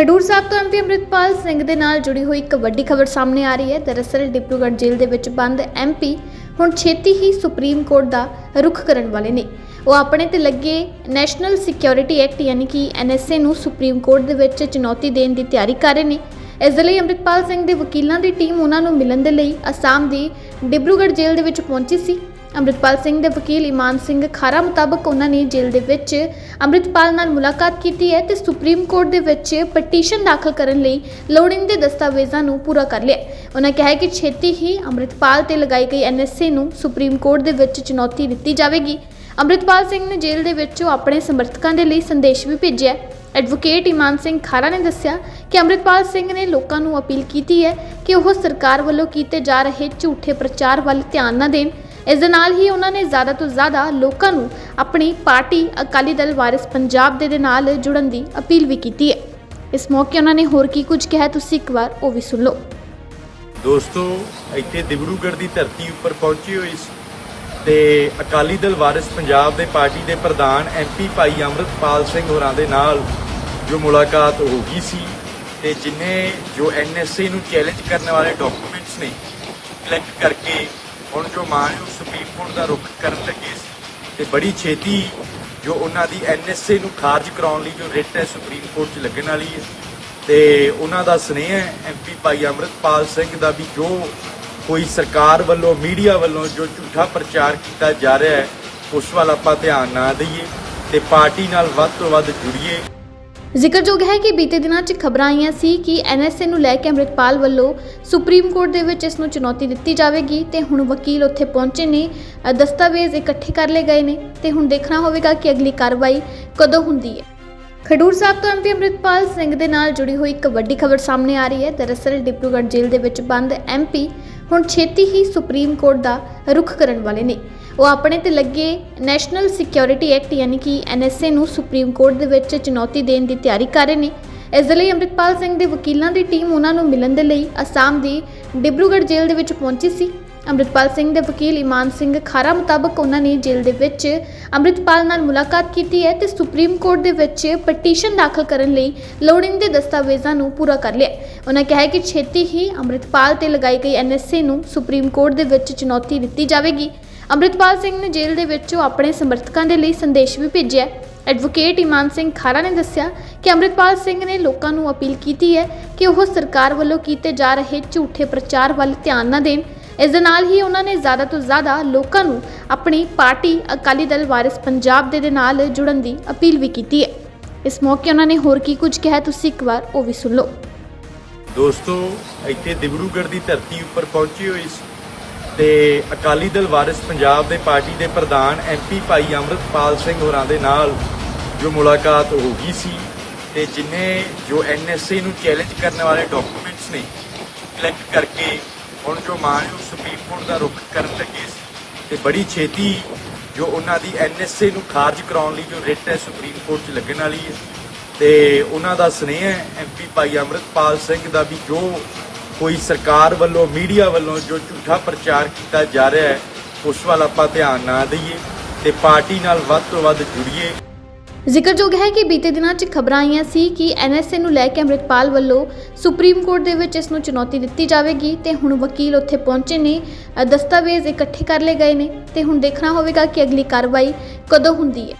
ਖਡੂਰ ਸਾਹਿਬ ਤੋਂ ਐਮਪੀ ਅੰਮ੍ਰਿਤਪਾਲ ਸਿੰਘ ਦੇ ਨਾਲ ਜੁੜੀ ਹੋਈ ਇੱਕ ਵੱਡੀ ਖਬਰ ਸਾਹਮਣੇ ਆ ਰਹੀ ਹੈ। ਦਰਅਸਲ ਡਿਬਰੂਗੜ੍ਹ ਜੇਲ੍ਹ ਦੇ ਵਿੱਚ ਬੰਦ ਐਮਪੀ ਹੁਣ ਛੇਤੀ ਹੀ ਸੁਪਰੀਮ ਕੋਰਟ ਦਾ ਰੁਖ ਕਰਨ ਵਾਲੇ ਨੇ। ਉਹ ਆਪਣੇ ਤੇ ਲੱਗੇ ਨੈਸ਼ਨਲ ਸਿਕਿਉਰਿਟੀ ਐਕਟ ਯਾਨੀ ਕਿ ਐਨਐਸਏ ਨੂੰ ਸੁਪਰੀਮ ਕੋਰਟ ਦੇ ਵਿੱਚ ਚੁਣੌਤੀ ਦੇਣ ਦੀ ਤਿਆਰੀ ਕਰ ਰਹੇ ਨੇ। ਇਸ ਦੇ ਲਈ ਅੰਮ੍ਰਿਤਪਾਲ ਸਿੰਘ ਦੇ ਵਕੀਲਾਂ ਦੀ ਟੀਮ ਉਹਨਾਂ ਨੂੰ ਮਿਲਣ ਦੇ ਲਈ ਅਸਾਮ ਦੀ ਡਿਬਰੂਗੜ੍ਹ ਜੇਲ੍ਹ ਦੇ ਵਿੱਚ ਪਹੁੰਚੀ ਸੀ। ਅੰਮ੍ਰਿਤਪਾਲ ਸਿੰਘ ਦੇ ਵਕੀਲ ਇਮਾਨ ਸਿੰਘ ਖਾਰਾ ਮੁਤਾਬਕ ਉਹਨਾਂ ਨੇ ਜੇਲ੍ਹ ਦੇ ਵਿੱਚ ਅੰਮ੍ਰਿਤਪਾਲ ਨਾਲ ਮੁਲਾਕਾਤ ਕੀਤੀ ਹੈ ਤੇ ਸੁਪਰੀਮ ਕੋਰਟ ਦੇ ਵਿੱਚ ਪਟੀਸ਼ਨ ਦਾਖਲ ਕਰਨ ਲਈ ਲੋੜੀਂਦੇ ਦਸਤਾਵੇਜ਼ਾਂ ਨੂੰ ਪੂਰਾ ਕਰ ਲਿਆ ਉਹਨਾਂ ਕਿਹਾ ਕਿ ਛੇਤੀ ਹੀ ਅੰਮ੍ਰਿਤਪਾਲ ਤੇ ਲਗਾਈ ਗਈ ਐਨਐਸਏ ਨੂੰ ਸੁਪਰੀਮ ਕੋਰਟ ਦੇ ਵਿੱਚ ਚੁਣੌਤੀ ਦਿੱਤੀ ਜਾਵੇਗੀ। ਅੰਮ੍ਰਿਤਪਾਲ ਸਿੰਘ ਨੇ ਜੇਲ੍ਹ ਦੇ ਵਿੱਚੋਂ ਆਪਣੇ ਸਮਰਥਕਾਂ ਦੇ ਲਈ ਸੰਦੇਸ਼ ਵੀ ਭੇਜਿਆ ਐਡਵੋਕੇਟ ਇਮਾਨ ਸਿੰਘ ਖਾਰਾ ਨੇ ਦੱਸਿਆ ਕਿ ਅੰਮ੍ਰਿਤਪਾਲ ਸਿੰਘ ਨੇ ਲੋਕਾਂ ਨੂੰ ਅਪੀਲ ਕੀਤੀ ਹੈ ਕਿ ਉਹ ਸਰਕਾਰ ਵੱਲੋਂ ਕੀਤੇ ਜਾ ਰਹੇ ਝੂਠੇ ਪ੍ਰਚਾਰ ਵੱਲ ਧਿਆਨ ਨਾ ਦੇਣ। ਇਸ ਦੇ ਨਾਲ ਹੀ ਉਹਨਾਂ ਨੇ ਜ਼ਿਆਦਾ ਤੋਂ ਜ਼ਿਆਦਾ ਲੋਕਾਂ ਨੂੰ ਆਪਣੀ ਪਾਰਟੀ ਅਕਾਲੀ ਦਲ ਵਾਰਿਸ ਪੰਜਾਬ ਦੇ ਦੇ ਨਾਲ ਜੁੜਨ ਦੀ ਅਪੀਲ ਵੀ ਕੀਤੀ ਹੈ। ਇਸ ਮੌਕੇ ਉਹਨਾਂ ਨੇ ਹੋਰ ਕੀ ਕੁਝ ਕਿਹਾ, ਤੁਸੀਂ ਇੱਕ ਵਾਰ ਉਹ ਵੀ ਸੁਣ ਲਓ। ਦੋਸਤੋ, ਇੱਥੇ ਦਿਬਰੂਗੜ੍ਹ ਦੀ ਧਰਤੀ ਉੱਪਰ ਪਹੁੰਚੀ ਹੋਈ ਸੀ ਤੇ ਅਕਾਲੀ ਦਲ ਵਾਰਿਸ ਪੰਜਾਬ ਦੇ ਪਾਰਟੀ ਦੇ ਪ੍ਰਧਾਨ ਐਮਪੀ ਭਾਈ ਅੰਮ੍ਰਿਤਪਾਲ ਸਿੰਘ ਹੋਰਾਂ ਦੇ ਨਾਲ ਜੋ ਮੁਲਾਕਾਤ ਹੋ ਗਈ ਸੀ ਤੇ ਜਿਨੇ ਜੋ ਐਨਐਸਏ ਨੂੰ ਚੈਲੰਜ ਕਰਨ ਵਾਲੇ ਡਾਕੂਮੈਂਟਸ ਨੇ ਕਲੈਕਟ ਕਰਕੇ ਹੁਣ ਜੋ ਮਾਨਯੋਗ ਸੁਪਰੀਮ ਦਾ ਰੁਖ ਕਰਨ ਲੱਗੇ ਸੀ। ਤੇ ਬੜੀ ਛੇਤੀ ਜੋ ਉਹਨਾਂ ਦੀ ਐਨਐਸਏ ਨੂੰ ਖਾਰਜ ਕਰਾਉਣ ਲਈ ਜੋ ਰਿਟ ਹੈ ਸੁਪਰੀਮ ਕੋਰਟ 'ਚ ਲੱਗਣ ਵਾਲੀ ਹੈ। ਤੇ ਉਹਨਾਂ ਦਾ ਸਨੇਹ ਹੈ ਐਮਪੀ ਭਾਈ ਅੰਮ੍ਰਿਤਪਾਲ ਸਿੰਘ ਦਾ ਵੀ ਜੋ ਕੋਈ ਸਰਕਾਰ ਵੱਲੋਂ, ਮੀਡੀਆ ਵੱਲੋਂ ਜੋ ਝੂਠਾ ਪ੍ਰਚਾਰ ਕੀਤਾ ਜਾ ਰਿਹਾ ਹੈ, ਉਸ ਵੱਲ ਆਪਾਂ ਧਿਆਨ ਨਾ ਦਈਏ ਤੇ ਪਾਰਟੀ ਨਾਲ ਵੱਧ ਤੋਂ ਵੱਧ ਜੁੜੀਏ। ਜ਼ਿਕਰਯੋਗ ਹੈ ਕਿ ਬੀਤੇ ਦਿਨਾਂ 'ਚ ਖਬਰਾਂ ਆਈਆਂ ਸੀ ਕਿ ਐਨਐਸਏ ਨੂੰ ਲੈ ਕੇ ਅੰਮ੍ਰਿਤਪਾਲ ਵੱਲੋਂ ਸੁਪਰੀਮ ਕੋਰਟ ਦੇ ਵਿੱਚ ਇਸ ਨੂੰ ਚੁਣੌਤੀ ਦਿੱਤੀ ਜਾਵੇਗੀ ਤੇ ਹੁਣ ਵਕੀਲ ਉੱਥੇ ਪਹੁੰਚੇ ਨੇ ਅ, ਦਸਤਾਵੇਜ਼ ਇਕੱਠੇ ਕਰ ਲਏ ਗਏ ਨੇ ਤੇ ਹੁਣ ਦੇਖਣਾ ਹੋਵੇਗਾ ਕਿ ਅਗਲੀ ਕਾਰਵਾਈ ਕਦੋਂ ਹੁੰਦੀ ਹੈ। ਖਡੂਰ ਸਾਹਿਬ ਤੋਂ ਐਮਪੀ ਅੰਮ੍ਰਿਤਪਾਲ ਸਿੰਘ ਦੇ ਨਾਲ ਜੁੜੀ ਹੋਈ ਇੱਕ ਵੱਡੀ ਖਬਰ ਸਾਹਮਣੇ ਆ ਰਹੀ ਹੈ। ਦਰਅਸਲ ਡਿਪਰੂਗੜ੍ਹ ਜੇਲ੍ਹ ਦੇ ਵਿੱਚ ਬੰਦ ਐਮਪੀ ਹੁਣ ਛੇਤੀ ਹੀ ਸੁਪਰੀਮ ਕੋਰਟ ਦਾ ਰੁਖ ਕਰਨ ਵਾਲੇ ਨੇ। ਉਹ ਆਪਣੇ ਤੇ ਲੱਗੇ ਨੈਸ਼ਨਲ ਸਿਕਿਉਰਿਟੀ ਐਕਟ ਯਾਨੀ ਕਿ ਐਨਐਸਏ ਨੂੰ ਸੁਪਰੀਮ ਕੋਰਟ ਦੇ ਵਿੱਚ ਚੁਣੌਤੀ ਦੇਣ ਦੀ ਤਿਆਰੀ ਕਰ ਰਹੇ ਨੇ। ਇਸ ਦੇ ਲਈ ਅੰਮ੍ਰਿਤਪਾਲ ਸਿੰਘ ਦੇ ਵਕੀਲਾਂ ਦੀ ਟੀਮ ਉਹਨਾਂ ਨੂੰ ਮਿਲਣ ਦੇ ਲਈ ਅਸਾਮ ਦੀ ਡਿਬਰੂਗੜ੍ਹ ਜੇਲ੍ਹ ਦੇ ਵਿੱਚ ਪਹੁੰਚੀ ਸੀ। ਅੰਮ੍ਰਿਤਪਾਲ ਸਿੰਘ ਦੇ ਵਕੀਲ ਇਮਾਨ ਸਿੰਘ ਖਾਰਾ ਮੁਤਾਬਕ ਉਹਨਾਂ ਨੇ ਜੇਲ੍ਹ ਦੇ ਵਿੱਚ ਅੰਮ੍ਰਿਤਪਾਲ ਨਾਲ ਮੁਲਾਕਾਤ ਕੀਤੀ ਹੈ ਤੇ ਸੁਪਰੀਮ ਕੋਰਟ ਦੇ ਵਿੱਚ ਪਟੀਸ਼ਨ ਦਾਖਲ ਕਰਨ ਲਈ ਲੋੜੀਂਦੇ ਦਸਤਾਵੇਜ਼ਾਂ ਨੂੰ ਪੂਰਾ ਕਰ ਲਿਆ ਉਹਨਾਂ ਕਿਹਾ ਕਿ ਛੇਤੀ ਹੀ ਅੰਮ੍ਰਿਤਪਾਲ ਤੇ ਲਗਾਈ ਗਈ ਐਨਐਸਏ ਨੂੰ ਸੁਪਰੀਮ ਕੋਰਟ ਦੇ ਵਿੱਚ ਚੁਣੌਤੀ ਦਿੱਤੀ ਜਾਵੇਗੀ। ਅੰਮ੍ਰਿਤਪਾਲ ਸਿੰਘ ਨੇ ਜੇਲ੍ਹ ਦੇ ਵਿੱਚੋਂ ਆਪਣੇ ਸਮਰਥਕਾਂ ਦੇ ਲਈ ਸੰਦੇਸ਼ ਵੀ ਭੇਜਿਆ ਐਡਵੋਕੇਟ ਇਮਾਨ ਸਿੰਘ ਖਾਰਾ ਨੇ ਦੱਸਿਆ ਕਿ ਅੰਮ੍ਰਿਤਪਾਲ ਸਿੰਘ ਨੇ ਲੋਕਾਂ ਨੂੰ ਅਪੀਲ ਕੀਤੀ ਹੈ ਕਿ ਉਹ ਸਰਕਾਰ ਵੱਲੋਂ ਕੀਤੇ ਜਾ ਰਹੇ ਝੂਠੇ ਪ੍ਰਚਾਰ ਵੱਲ ਧਿਆਨ ਨਾ ਦੇਣ। ਇਸ ਦੇ ਨਾਲ ਹੀ ਉਹਨਾਂ ਨੇ ਜ਼ਿਆਦਾ ਤੋਂ ਜ਼ਿਆਦਾ ਲੋਕਾਂ ਨੂੰ ਆਪਣੀ ਪਾਰਟੀ ਅਕਾਲੀ ਦਲ ਵਾਰਿਸ ਪੰਜਾਬ ਦੇ ਦੇ ਨਾਲ ਜੁੜਨ ਦੀ ਅਪੀਲ ਵੀ ਕੀਤੀ ਹੈ। ਇਸ ਮੌਕੇ ਉਹਨਾਂ ਨੇ ਹੋਰ ਕੀ ਕੁਝ ਕਿਹਾ, ਤੁਸੀਂ ਇੱਕ ਵਾਰ ਉਹ ਵੀ ਸੁਣ ਲਓ। ਦੋਸਤੋ, ਇੱਥੇ ਦਿਬਰੂਗੜ੍ਹ ਦੀ ਧਰਤੀ ਉੱਪਰ ਪਹੁੰਚੀ ਹੋਈ ਸੀ ਤੇ ਅਕਾਲੀ ਦਲ ਵਾਰਿਸ ਪੰਜਾਬ ਦੇ ਪਾਰਟੀ ਦੇ ਪ੍ਰਧਾਨ ਐਮਪੀ ਭਾਈ ਅੰਮ੍ਰਿਤਪਾਲ ਸਿੰਘ ਹੋਰਾਂ ਦੇ ਨਾਲ ਜੋ ਮੁਲਾਕਾਤ ਹੋ ਗਈ ਸੀ ਤੇ ਜਿਨੇ ਜੋ ਐਨਐਸਏ ਨੂੰ ਚੈਲੰਜ ਕਰਨ ਵਾਲੇ ਡਾਕੂਮੈਂਟਸ ਨੇ ਕਲੈਕਟ ਕਰਕੇ ਹੁਣ ਜੋ ਮਾਨਯੋਗ ਸੁਪਰੀਮ ਕੋਰਟ ਦਾ ਰੁਖ ਕਰਨ ਲੱਗੇ ਸੀ ਤੇ ਬੜੀ ਛੇਤੀ ਜੋ ਉਹਨਾਂ ਦੀ ਐਨਐਸਏ ਨੂੰ ਖਾਰਜ ਕਰਾਉਣ ਲਈ ਜੋ ਰਿਟ ਹੈ ਸੁਪਰੀਮ ਕੋਰਟ 'ਚ ਲੱਗਣ ਵਾਲੀ ਹੈ ਤੇ ਉਹਨਾਂ ਦਾ ਸਨੇਹ ਹੈ ਐਮਪੀ ਭਾਈ ਅੰਮ੍ਰਿਤਪਾਲ ਸਿੰਘ ਦਾ ਵੀ ਜੋ ਕੋਈ ਸਰਕਾਰ ਵੱਲੋਂ, ਮੀਡੀਆ ਵੱਲੋਂ ਜੋ ਝੂਠਾ ਪ੍ਰਚਾਰ ਕੀਤਾ ਜਾ ਰਿਹਾ ਹੈ, ਉਸ ਵੱਲ ਆਪਾਂ ਧਿਆਨ ਨਾ ਦਈਏ ਤੇ ਪਾਰਟੀ ਨਾਲ ਵੱਧ ਤੋਂ ਵੱਧ ਜੁੜੀਏ। ਜ਼ਿਕਰਯੋਗ ਹੈ ਕਿ ਬੀਤੇ ਦਿਨਾਂ 'ਚ ਖਬਰਾਂ ਆਈਆਂ ਸੀ ਕਿ ਐਨਐਸਏ ਨੂੰ ਲੈ ਕੇ ਅੰਮ੍ਰਿਤਪਾਲ ਵੱਲੋਂ ਸੁਪਰੀਮ ਕੋਰਟ ਦੇ ਵਿੱਚ ਇਸ ਨੂੰ ਚੁਣੌਤੀ ਦਿੱਤੀ ਜਾਵੇਗੀ ਤੇ ਹੁਣ ਵਕੀਲ ਉੱਥੇ ਪਹੁੰਚੇ ਨੇ। ਦਸਤਾਵੇਜ਼ ਇਕੱਠੇ ਕਰ ਲਏ ਗਏ ਨੇ ਤੇ ਹੁਣ ਦੇਖਣਾ ਹੋਵੇਗਾ ਕਿ ਅਗਲੀ ਕਾਰਵਾਈ ਕਦੋਂ ਹੁੰਦੀ ਹੈ।